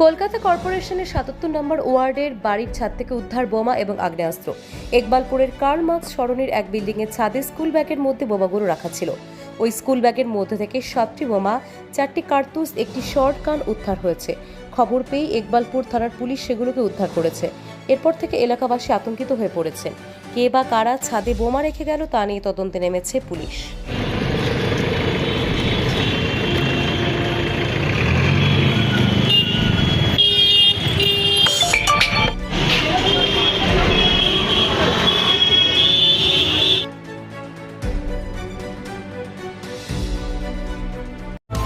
কলকাতা কর্পোরেশনের সাতাত্তর নম্বর ওয়ার্ডের বাড়ির ছাদ থেকে উদ্ধার বোমা এবং আগ্নেয়াস্ত্র। একবালপুরের কার্ল মার্কস সরণির এক বিল্ডিংয়ের ছাদে স্কুল ব্যাগের মধ্যে বোমাগুলো রাখা ছিল। ওই স্কুল ব্যাগের মধ্যে থেকে সাতটি বোমা, চারটি কার্তুজ, একটি শর্ট গান উদ্ধার হয়েছে। খবর পেয়ে একবালপুর থানার পুলিশ সেগুলোকে উদ্ধার করেছে। এরপর থেকে এলাকাবাসী আতঙ্কিত হয়ে পড়েছেন। কে বা কারা ছাদে বোমা রেখে গেল তা নিয়ে তদন্তে নেমেছে পুলিশ।